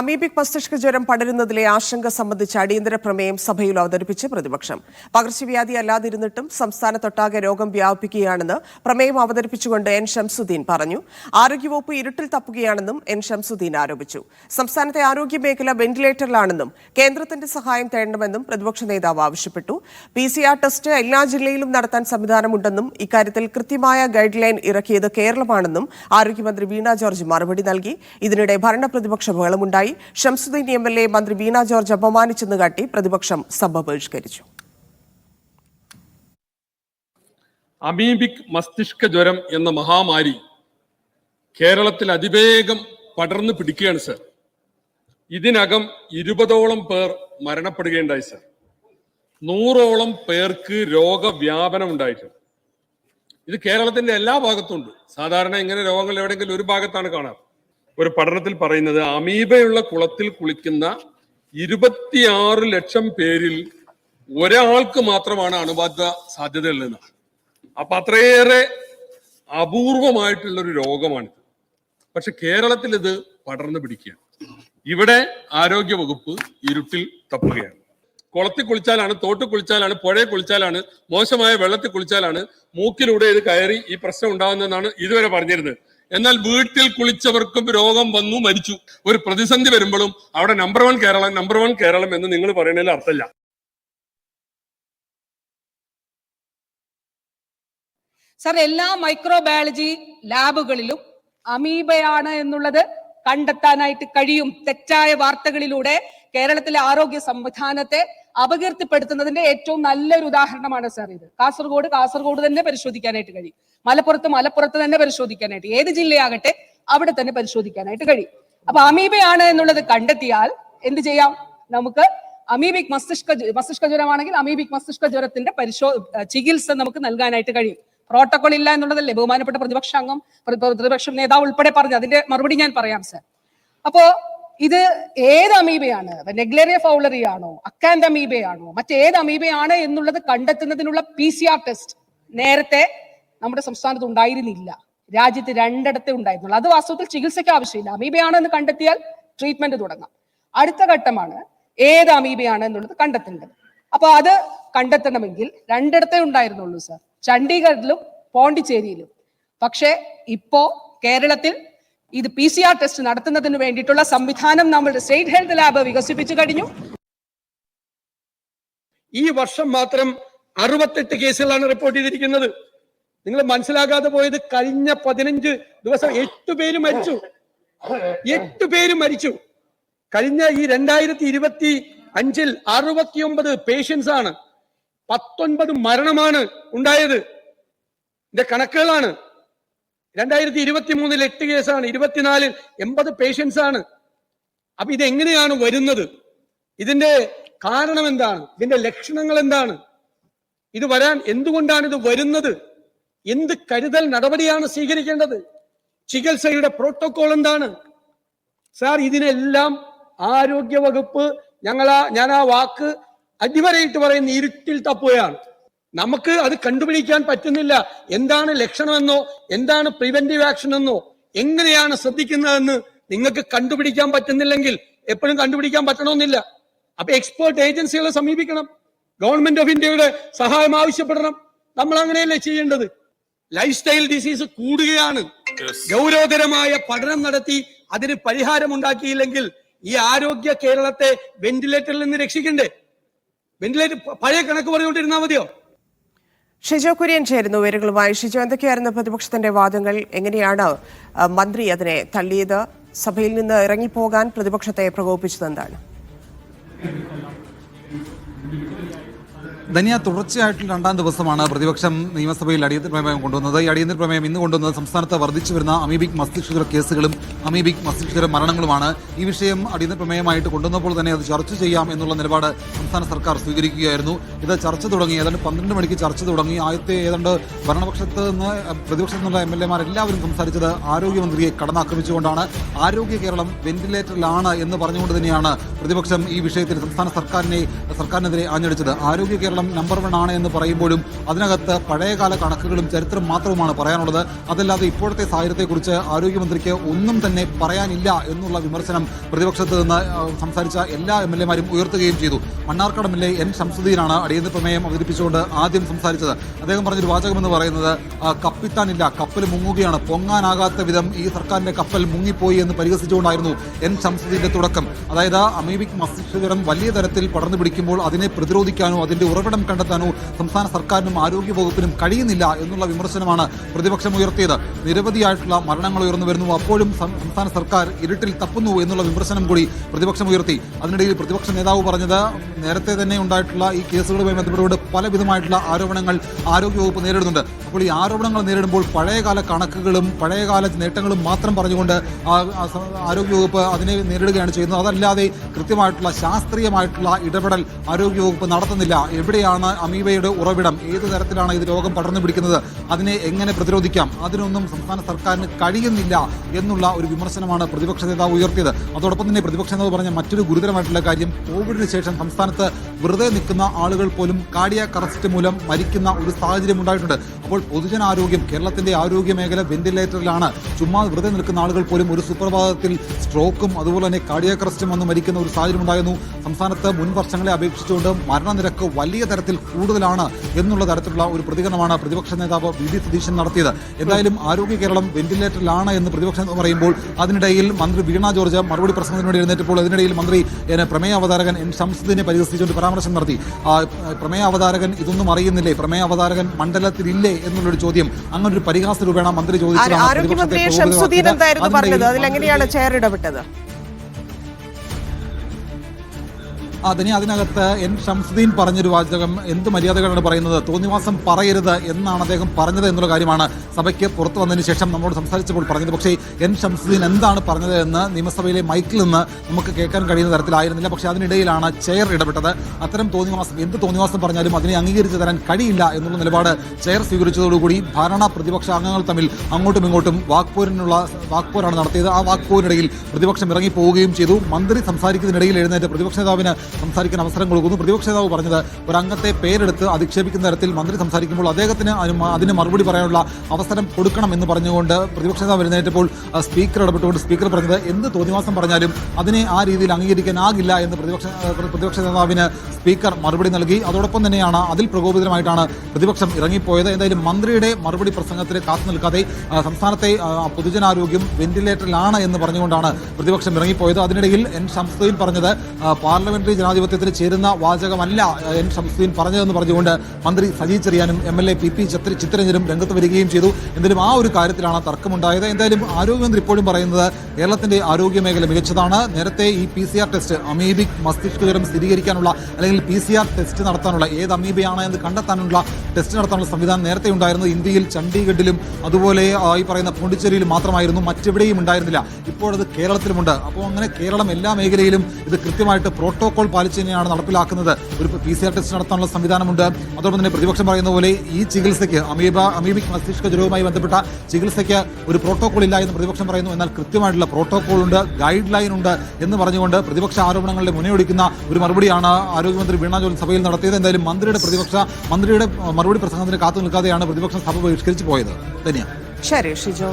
Amoebic മസ്തിഷ്ക ജ്വരം പടരുന്നതിലെ ആശങ്ക സംബന്ധിച്ച് അടിയന്തര പ്രമേയം സഭയിൽ അവതരിപ്പിച്ച് പ്രതിപക്ഷം. പകർച്ചവ്യാധി അല്ലാതിരുന്നിട്ടും സംസ്ഥാനത്തൊട്ടാകെ രോഗം വ്യാപിക്കുകയാണെന്ന് പ്രമേയം അവതരിപ്പിച്ചുകൊണ്ട് എൻ ഷംസുദ്ദീൻ പറഞ്ഞു. ആരോഗ്യവകുപ്പ് ഇരുട്ടിൽ തപ്പുകയാണെന്നും എൻ ഷംസുദ്ദീൻ ആരോപിച്ചു. സംസ്ഥാനത്തെ ആരോഗ്യ മേഖല വെന്റിലേറ്ററിലാണെന്നും കേന്ദ്രത്തിന്റെ സഹായം തേടണമെന്നും പ്രതിപക്ഷ നേതാവ് ആവശ്യപ്പെട്ടു. പി ടെസ്റ്റ് എല്ലാ ജില്ലയിലും നടത്താൻ സംവിധാനമുണ്ടെന്നും ഇക്കാര്യത്തിൽ കൃത്യമായ ഗൈഡ് ലൈൻ ഇറക്കിയത് കേരളമാണെന്നും ആരോഗ്യമന്ത്രി വീണ ജോർജ് മറുപടി നൽകി. ഇതിനിടെ ഭരണ പ്രതിപക്ഷ ബഹളമുണ്ടായി. ഷംസുദ്ദീൻ എം എൽ എ മന്ത്രി വീണ ജോർജ് അപമാനിച്ചെന്ന് കാട്ടി പ്രതിപക്ഷം സഭ ബഹിഷ്കരിച്ചു. അമീബിക് മസ്തിഷ്ക ജ്വരം എന്ന മഹാമാരി കേരളത്തിൽ അതിവേഗം പടർന്നു പിടിക്കുകയാണ് സർ. ഇതിനകം ഇരുപതോളം പേർ മരണപ്പെടുകയുണ്ടായി സർ. നൂറോളം പേർക്ക് രോഗവ്യാപനം ഉണ്ടായിട്ടുണ്ട്. ഇത് കേരളത്തിന്റെ എല്ലാ ഭാഗത്തും ഉണ്ട്. സാധാരണ ഇങ്ങനെ രോഗങ്ങൾ എവിടെയെങ്കിലും ഒരു ഭാഗത്താണ് കാണാറ്. ഒരു പഠനത്തിൽ പറയുന്നത് അമീബയുള്ള കുളത്തിൽ കുളിക്കുന്ന ഇരുപത്തിയാറ് ലക്ഷം പേരിൽ ഒരാൾക്ക് മാത്രമാണ് അണുബാധ സാധ്യതയുള്ളതെന്നാണ് അപ്പൊ അത്രയേറെ അപൂർവമായിട്ടുള്ള ഒരു രോഗമാണിത്. പക്ഷെ കേരളത്തിൽ ഇത് പടർന്നു പിടിക്കുകയാണ്. ഇവിടെ ആരോഗ്യ വകുപ്പ് ഇരുട്ടിൽ തപ്പുകയാണ്. കുളത്തിൽ കുളിച്ചാലാണ് തോട്ട് കുളിച്ചാലാണ് പുഴയെ കുളിച്ചാലാണ് മോശമായ വെള്ളത്തിൽ കുളിച്ചാലാണ് മൂക്കിലൂടെ ഇത് കയറി ഈ പ്രശ്നം ഉണ്ടാകുന്നതെന്നാണ് ഇതുവരെ പറഞ്ഞിരുന്നത്. എന്നാൽ വീട്ടിൽ കുളിച്ചവർക്കും രോഗം വന്നു മരിച്ചു. ഒരു പ്രതിസന്ധി വരുമ്പോഴും അവിടെ number one Keralam number one Keralam എന്ന് നിങ്ങൾ പറയുന്നതിൽ അർത്ഥമില്ല. സർ എല്ലാ മൈക്രോബയോളജി ലാബുകളിലും അമീബയാണ് എന്നുള്ളത് കണ്ടെത്താനായിട്ട് കഴിയും. തെറ്റായ വാർത്തകളിലൂടെ കേരളത്തിലെ ആരോഗ്യ സംവിധാനത്തെ അപകീർത്തിപ്പെടുത്തുന്നതിന്റെ ഏറ്റവും നല്ലൊരു ഉദാഹരണമാണ് സാർ ഇത്. കാസർഗോഡ് കാസർഗോഡ് തന്നെ പരിശോധിക്കാനായിട്ട് കഴിയും. മലപ്പുറത്ത് മലപ്പുറത്ത് തന്നെ പരിശോധിക്കാനായിട്ട്. ഏത് ജില്ലയാകട്ടെ അവിടെ തന്നെ പരിശോധിക്കാനായിട്ട് കഴിയും. അപ്പൊ അമീബയാണ് എന്നുള്ളത് കണ്ടെത്തിയാൽ എന്ത് ചെയ്യാം? നമുക്ക് അമീബിക് മസ്തിഷ്ക മസ്തിഷ്ക ജ്വരമാണെങ്കിൽ അമീബിക് മസ്തിഷ്ക ജ്വരത്തിന്റെ പരിശോ ചികിത്സ നമുക്ക് നൽകാനായിട്ട് കഴിയും. പ്രോട്ടോകോൾ ഇല്ല എന്നുള്ളതല്ലേ ബഹുമാനപ്പെട്ട പ്രതിപക്ഷ അംഗം പ്ര- പ്ര- പ്രതിപക്ഷ നേതാവ് ഉൾപ്പെടെ പറഞ്ഞു അതിന്റെ മറുപടി ഞാൻ പറയാം സർ അപ്പോ ഇത് ഏത് അമീബയാണ്? നെഗ്ലേറിയ ഫൗളറി ആണോ അക്കാൻഡ് അമീബയാണോ മറ്റേത് അമീബയാണ് എന്നുള്ളത് കണ്ടെത്തുന്നതിനുള്ള പി സി ആർ ടെസ്റ്റ് നേരത്തെ നമ്മുടെ സംസ്ഥാനത്ത് ഉണ്ടായിരുന്നില്ല. രാജ്യത്ത് രണ്ടിടത്തെ ഉണ്ടായിരുന്നുള്ളൂ. അത് വാസ്തവത്തിൽ ചികിത്സയ്ക്ക് ആവശ്യമില്ല. അമീബയാണെന്ന് കണ്ടെത്തിയാൽ ട്രീറ്റ്മെന്റ് തുടങ്ങാം. അടുത്ത ഘട്ടമാണ് ഏത് അമീബയാണ് എന്നുള്ളത് കണ്ടെത്തേണ്ടത്. അപ്പൊ അത് കണ്ടെത്തണമെങ്കിൽ രണ്ടിടത്തെ ഉണ്ടായിരുന്നുള്ളൂ സർ ചണ്ഡീഗഡിലും പോണ്ടിച്ചേരിയിലും. പക്ഷേ ഇപ്പോ കേരളത്തിൽ ഇത് പി സി ആർ ടെസ്റ്റ് നടത്തുന്നതിന് വേണ്ടിയിട്ടുള്ള സംവിധാനം നമ്മൾ സ്റ്റേറ്റ് ഹെൽത്ത് ലാബ് വികസിപ്പിച്ചു കഴിഞ്ഞു. ഈ വർഷം മാത്രം അറുപത്തെട്ട് കേസുകളാണ് റിപ്പോർട്ട് ചെയ്തിരിക്കുന്നത്. നിങ്ങൾ മനസ്സിലാകാതെ പോയത് കഴിഞ്ഞ പതിനഞ്ച് ദിവസം എട്ട് പേര് മരിച്ചു. എട്ട് പേര് മരിച്ചു. കഴിഞ്ഞ ഈ രണ്ടായിരത്തി ഇരുപത്തി അഞ്ചിൽ അറുപത്തിയൊമ്പത് പേഷ്യൻസ് ആണ്. പത്തൊൻപത് മരണമാണ് ഉണ്ടായത്. ഇതിന്റെ കണക്കുകളാണ്. രണ്ടായിരത്തി ഇരുപത്തി മൂന്നിൽ എട്ട് കേസാണ് ഇരുപത്തിനാലിൽ എൺപത് പേഷ്യൻസ് ആണ്. അപ്പൊ ഇതെങ്ങനെയാണ് വരുന്നത്? ഇതിന്റെ കാരണം എന്താണ്? ഇതിന്റെ ലക്ഷണങ്ങൾ എന്താണ്? ഇത് വരാൻ എന്തുകൊണ്ടാണ് ഇത് വരുന്നത്? എന്ത് കരുതൽ നടപടിയാണ് സ്വീകരിക്കേണ്ടത്? ചികിത്സയുടെ പ്രോട്ടോകോൾ എന്താണ്? സാർ ഇതിനെല്ലാം ആരോഗ്യ വകുപ്പ് ഞങ്ങളാ ഞാൻ ആ വാക്ക് അടിവരയിട്ട് പറയുന്ന ഇരുട്ടിൽ തപ്പുകയാണ്. നമുക്ക് അത് കണ്ടുപിടിക്കാൻ പറ്റുന്നില്ല. എന്താണ് ലക്ഷണമെന്നോ എന്താണ് പ്രിവെന്റീവ് ആക്ഷൻ എന്നോ എങ്ങനെയാണ് ശ്രദ്ധിക്കുന്നതെന്ന് നിങ്ങൾക്ക് കണ്ടുപിടിക്കാൻ പറ്റുന്നില്ലെങ്കിൽ എപ്പോഴും കണ്ടുപിടിക്കാൻ പറ്റണമെന്നില്ല. അപ്പൊ എക്സ്പേർട്ട് ഏജൻസികളെ സമീപിക്കണം. ഗവൺമെന്റ് ഓഫ് ഇന്ത്യയുടെ സഹായം ആവശ്യപ്പെടണം. നമ്മൾ അങ്ങനെയല്ലേ ചെയ്യേണ്ടത്? ലൈഫ് സ്റ്റൈൽ ഡിസീസ് കൂടുകയാണ് ഗൗരവതരമായ പഠനം നടത്തി അതിന് പരിഹാരം ഉണ്ടാക്കിയില്ലെങ്കിൽ ഈ ആരോഗ്യ കേരളത്തെ വെന്റിലേറ്ററിൽ നിന്ന് രക്ഷിക്കണ്ടേ? വെന്റിലേറ്റർ പഴയ കണക്ക് പറഞ്ഞുകൊണ്ടിരുന്നാൽ മതിയോ? ഷിജോ കുര്യൻ ചേരുന്നു വിവരങ്ങളുമായി. ഷിജോ എന്തൊക്കെയായിരുന്നു പ്രതിപക്ഷത്തിന്റെ വാദങ്ങൾ? എങ്ങനെയാണ് മന്ത്രി അതിനെ തള്ളിയത്? സഭയിൽ നിന്ന് ഇറങ്ങിപ്പോകാൻ പ്രതിപക്ഷത്തെ പ്രകോപിച്ചത് എന്താണ്? ധനിയ തുടർച്ചയായിട്ടുള്ള രണ്ടാം ദിവസമാണ് പ്രതിപക്ഷം നിയമസഭയിൽ അടിയന്തര പ്രമേയം കൊണ്ടുവന്നത്. ഈ അടിയന്തര പ്രമേയം ഇന്ന് കൊണ്ടുവന്നത് സംസ്ഥാനത്ത് വർദ്ധിച്ചു വരുന്ന അമീബിക് മസ്തിഷ്കര കേസുകളും അമീബിക് മസ്തിഷ്കര മരണങ്ങളുമാണ്. ഈ വിഷയം അടിയന്തര പ്രമേയമായിട്ട് കൊണ്ടുവന്നപ്പോൾ തന്നെ അത് ചർച്ച ചെയ്യാം എന്നുള്ള നിലപാട് സംസ്ഥാന സർക്കാർ സ്വീകരിക്കുകയായിരുന്നു. ഇത് ചർച്ച തുടങ്ങി ഏതാണ്ട് പന്ത്രണ്ട് മണിക്ക് ചർച്ച തുടങ്ങി. ആദ്യത്തെ ഏതാണ്ട് ഭരണപക്ഷത്ത് നിന്ന് പ്രതിപക്ഷത്തു നിന്നുള്ള എം എൽ എല്ലാവരും സംസാരിച്ചത് ആരോഗ്യമന്ത്രിയെ കടന്നാക്രമിച്ചുകൊണ്ടാണ്. ആരോഗ്യ കേരളം വെന്റിലേറ്ററിലാണ് എന്ന് പറഞ്ഞുകൊണ്ട് തന്നെയാണ് പ്രതിപക്ഷം ഈ വിഷയത്തിൽ സംസ്ഥാന സർക്കാരിനെ സർക്കാരിനെതിരെ ആഞ്ഞടിച്ചത്. ആരോഗ്യ കേരളം കേരളം നമ്പർ വൺ ആണ് എന്ന് പറയുമ്പോഴും അതിനകത്ത് പഴയകാല കണക്കുകളും ചരിത്രം മാത്രവുമാണ് പറയാനുള്ളത്. അതല്ലാതെ ഇപ്പോഴത്തെ സാഹചര്യത്തെക്കുറിച്ച് ആരോഗ്യമന്ത്രിക്ക് ഒന്നും തന്നെ പറയാനില്ല എന്നുള്ള വിമർശനം പ്രതിപക്ഷത്ത് നിന്ന് സംസാരിച്ച എല്ലാ എം എൽ എമാരും ഉയർത്തുകയും ചെയ്തു. മണ്ണാർക്കാട് എം എൽ എൻ ശംസുദ്ദീനാണ് അടിയന്തര പ്രമേയം അവതരിപ്പിച്ചുകൊണ്ട് ആദ്യം സംസാരിച്ചത്. അദ്ദേഹം പറഞ്ഞൊരു വാചകം എന്ന് പറയുന്നത് കപ്പിത്താനില്ല കപ്പൽ മുങ്ങുകയാണ്. പൊങ്ങാനാകാത്ത വിധം ഈ സർക്കാരിന്റെ കപ്പൽ മുങ്ങിപ്പോയി എന്ന് പരിഹസിച്ചുകൊണ്ടായിരുന്നു എൻ ശംസുദ്ദീന്റെ തുടക്കം. അതായത് അമീബിക് മസ്തിഷ്കജ്വരം വലിയ തരത്തിൽ പടർന്നു പിടിക്കുമ്പോൾ അതിനെ പ്രതിരോധിക്കാനോ അതിന്റെ ഉറവിടം കണ്ടെത്താനോ സംസ്ഥാന സർക്കാരിനും ആരോഗ്യ വകുപ്പിനും കഴിയുന്നില്ല എന്നുള്ള വിമർശനമാണ് പ്രതിപക്ഷം ഉയർത്തിയത്. നിരവധിയായിട്ടുള്ള മരണങ്ങൾ ഉയർന്നു വരുന്നു. അപ്പോഴും സംസ്ഥാന സർക്കാർ ഇരുട്ടിൽ തപ്പുന്നു എന്നുള്ള വിമർശനം കൂടി പ്രതിപക്ഷം ഉയർത്തി. അതിനിടയിൽ പ്രതിപക്ഷ നേതാവ് പറഞ്ഞത് നേരത്തെ തന്നെ ഉണ്ടായിട്ടുള്ള ഈ കേസുകളുമായി ബന്ധപ്പെട്ടുകൊണ്ട് പലവിധമായിട്ടുള്ള ആരോപണങ്ങൾ ആരോഗ്യവകുപ്പ് നേരിടുന്നുണ്ട്. അപ്പോൾ ഈ ആരോപണങ്ങൾ നേരിടുമ്പോൾ പഴയകാല കണക്കുകളും പഴയകാല നേട്ടങ്ങളും മാത്രം പറഞ്ഞുകൊണ്ട് ആരോഗ്യവകുപ്പ് അതിനെ നേരിടുകയാണ് ചെയ്യുന്നത്. അതല്ലാതെ കൃത്യമായിട്ടുള്ള ശാസ്ത്രീയമായിട്ടുള്ള ഇടപെടൽ ആരോഗ്യവകുപ്പ് നടത്തുന്നില്ല. എവിടെയാണ് അമീബയുടെ ഉറവിടം? ഏത് തരത്തിലാണ് ഇത് രോഗം പടർന്നു പിടിക്കുന്നത്? അതിനെ എങ്ങനെ പ്രതിരോധിക്കാം? അതിനൊന്നും സംസ്ഥാന സർക്കാരിന് കഴിയുന്നില്ല എന്നുള്ള ഒരു വിമർശനമാണ് പ്രതിപക്ഷ നേതാവ് ഉയർത്തിയത്. അതോടൊപ്പം തന്നെ പ്രതിപക്ഷ നേതാവ് പറഞ്ഞ മറ്റൊരു ഗുരുതരമായിട്ടുള്ള കാര്യം കോവിഡിന് ശേഷം സംസ്ഥാനത്ത് വെറുതെ നിൽക്കുന്ന ആളുകൾ പോലും കാർഡിയാക് അറസ്റ്റ് മൂലം മരിക്കുന്ന ഒരു സാഹചര്യം ഉണ്ടായിട്ടുണ്ട്. അപ്പോൾ പൊതുജനാരോഗ്യം കേരളത്തിന്റെ ആരോഗ്യ മേഖല വെന്റിലേറ്ററിലാണ്. ചുമ്മാ വെറുതെ നിൽക്കുന്ന ആളുകൾ പോലും ഒരു സുപ്രഭാതത്തിൽ സ്ട്രോക്കും അതുപോലെ തന്നെ കാർഡിയാക് അറസ്റ്റും വന്ന് മരിക്കുന്ന ഒരു സാഹചര്യം ഉണ്ടായിരുന്നു. സംസ്ഥാനത്ത് മുൻ വർഷങ്ങളെ അപേക്ഷിച്ചുകൊണ്ട് മരണനിരക്ക് വലിയ തരത്തിൽ കൂടുതലാണ് എന്നുള്ള തരത്തിലുള്ള ഒരു പ്രതികരണമാണ് പ്രതിപക്ഷ നേതാവ് വി ഡി സതീശൻ നടത്തിയത്. എന്തായാലും ആരോഗ്യ കേരളം വെന്റിലേറ്ററിലാണ് എന്ന് പ്രതിപക്ഷം നേതാവ് പറയുമ്പോൾ അതിനിടയിൽ മന്ത്രി വീണ ജോർജ് മറുപടി പ്രസംഗത്തിന് വേണ്ടി എഴുന്നേറ്റപ്പോൾ അതിനിടയിൽ മന്ത്രി പ്രമേയ അവതാരകൻ എൻ ശംസുദ്ദീനെ പരിഹസിച്ചുകൊണ്ട് പരാമർശം നടത്തി. പ്രമേയ അവതാരകൻ ഇതൊന്നും അറിയുന്നില്ലേ? പ്രമേയ അവതാരകൻ മണ്ഡലത്തിലില്ലേ എന്നുള്ളൊരു ചോദ്യം. അങ്ങനെ ഒരു പരിഹാസ രൂപേണ മന്ത്രി ചോദിച്ചത് അതിലെങ്ങനെയാണ് ചെയർ ഇടപെട്ടത്? അതിനെ അതിനകത്ത് എൻ ഷംസുദ്ദീൻ പറഞ്ഞൊരു വാചകം എന്ത് മര്യാദകളാണ് പറയുന്നത്? തോന്നിവാസം പറയരുത് എന്നാണ് അദ്ദേഹം പറഞ്ഞത് എന്നുള്ള കാര്യമാണ് സഭയ്ക്ക് പുറത്തു വന്നതിന് ശേഷം നമ്മോട് സംസാരിച്ചപ്പോൾ പറഞ്ഞത്. പക്ഷേ എൻ ഷംസുദ്ദീൻ എന്താണ് പറഞ്ഞത് എന്ന് നിയമസഭയിലെ മൈക്കിൽ നിന്ന് നമുക്ക് കേൾക്കാൻ കഴിയുന്ന തരത്തിലായിരുന്നില്ല. പക്ഷേ അതിനിടയിലാണ് ചെയർ ഇടപെട്ടത്. അത്തരം തോന്നിവാസം എന്ത് തോന്നിവാസം പറഞ്ഞാലും അതിനെ അംഗീകരിച്ചു തരാൻ കഴിയില്ല എന്നുള്ള നിലപാട് ചെയർ സ്വീകരിച്ചതോടുകൂടി ഭരണ പ്രതിപക്ഷ അംഗങ്ങൾ തമ്മിൽ അങ്ങോട്ടും ഇങ്ങോട്ടും വാക്പോരിനുള്ള വാക്പോരാണ് നടത്തിയത്. ആ വാക്പോരിനിടയിൽ പ്രതിപക്ഷം ഇറങ്ങി പോവുകയും ചെയ്തു. മന്ത്രി സംസാരിക്കുന്നതിനിടയിൽ എഴുന്നേറ്റ് പ്രതിപക്ഷ നേതാവിന് സംസാരിക്കാൻ അവസരം കൊടുക്കുന്നു. പ്രതിപക്ഷ നേതാവ് പറഞ്ഞത് ഒരു അംഗത്തെ പേരെടുത്ത് അധിക്ഷേപിക്കുന്ന തരത്തിൽ മന്ത്രി സംസാരിക്കുമ്പോൾ അദ്ദേഹത്തിന് അതിന് മറുപടി പറയാനുള്ള അവസരം കൊടുക്കണം എന്ന് പറഞ്ഞുകൊണ്ട് പ്രതിപക്ഷ നേതാവ് എഴുന്നേറ്റപ്പോൾ സ്പീക്കർ ഇടപെട്ടുകൊണ്ട് സ്പീക്കർ പറഞ്ഞത് എന്ത് തോന്നിവാസം പറഞ്ഞാലും അതിനെ ആ രീതിയിൽ അംഗീകരിക്കാനാകില്ല എന്ന് പ്രതിപക്ഷ പ്രതിപക്ഷ നേതാവിന് സ്പീക്കർ മറുപടി നൽകി. അതോടൊപ്പം തന്നെയാണ് അതിൽ പ്രകോപിതമായിട്ടാണ് പ്രതിപക്ഷം ഇറങ്ങിപ്പോയത്. എന്തായാലും മന്ത്രിയുടെ മറുപടി പ്രസംഗത്തിന് കാത്തു നിൽക്കാതെ സംസ്ഥാനത്തെ പൊതുജനാരോഗ്യം വെന്റിലേറ്ററിലാണ് എന്ന് പറഞ്ഞുകൊണ്ടാണ് പ്രതിപക്ഷം ഇറങ്ങിപ്പോയത്. അതിനിടയിൽ എൻ ശംസുദ്ദീൻ പറഞ്ഞത് പാർലമെന്ററി ജനാധിപത്യത്തിൽ ചേരുന്ന വാചകമല്ല എൻ ഷംസുദ്ദീൻ പറഞ്ഞതെന്ന് പറഞ്ഞുകൊണ്ട് മന്ത്രി Saji ചെറിയാനും M L A P P Chitra ചിത്രരഞ്ജനും രംഗത്ത് വരികയും ചെയ്തു. എന്തായാലും ആ ഒരു കാര്യത്തിലാണ് തർക്കമുണ്ടായത്. എന്തായാലും ആരോഗ്യമന്ത്രി ഇപ്പോഴും പറയുന്നത് കേരളത്തിന്റെ ആരോഗ്യ മേഖല മികച്ചതാണ്. നേരത്തെ ഈ P C R test amoebic മസ്തിഷ്ക ജ്വരം സ്ഥിരീകരിക്കാനുള്ള അല്ലെങ്കിൽ പി സി ആർ ടെസ്റ്റ് നടത്താനുള്ള ഏത് അമീബയാണ് എന്ന് കണ്ടെത്താനുള്ള ടെസ്റ്റ് നടത്താനുള്ള സംവിധാനം നേരത്തെ ഉണ്ടായിരുന്നത് ഇന്ത്യയിൽ ചണ്ഡീഗഡിലും അതുപോലെ ഈ പറയുന്ന പോണ്ടിച്ചേരിയിലും മാത്രമായിരുന്നു. മറ്റെവിടെയും ഉണ്ടായിരുന്നില്ല. ഇപ്പോഴത് കേരളത്തിലുമുണ്ട്. അപ്പോൾ അങ്ങനെ കേരളം എല്ലാ മേഖലയിലും ഇത് കൃത്യമായിട്ട് പ്രോട്ടോകോൾ പാലിച്ച് തന്നെയാണ് നടപ്പിലാക്കുന്നത്. ഒരു പി സി ആർ ടെസ്റ്റ് നടത്താനുള്ള സംവിധാനമുണ്ട്. അതോടൊപ്പം തന്നെ പ്രതിപക്ഷം പറയുന്ന പോലെ ഈ ചികിത്സയ്ക്ക് അമീബ അമീബിക് മസ്തിഷ്ക ജ്വരവുമായി ബന്ധപ്പെട്ട ചികിത്സയ്ക്ക് ഒരു പ്രോട്ടോകോൾ ഇല്ല എന്ന് പ്രതിപക്ഷം പറയുന്നു. എന്നാൽ കൃത്യമായിട്ടുള്ള പ്രോട്ടോകോൾ ഉണ്ട് ഗൈഡ് ലൈൻ ഉണ്ട് എന്ന് പറഞ്ഞുകൊണ്ട് പ്രതിപക്ഷ ആരോപണങ്ങളുടെ മുനയൊടിക്കുന്ന ഒരു മറുപടിയാണ് ആരോഗ്യമന്ത്രി വീണാ ജോലി സഭയിൽ നടത്തിയത്. എന്തായാലും മന്ത്രിയുടെ പ്രതിപക്ഷ മന്ത്രിയുടെ മറുപടി പ്രസംഗത്തിന് കാത്തു നിൽക്കാതെയാണ് പ്രതിപക്ഷം സഭ ബഹിഷ്കരിച്ചു പോയത്. തന്നെയാണ് ശരി ഷിജോ.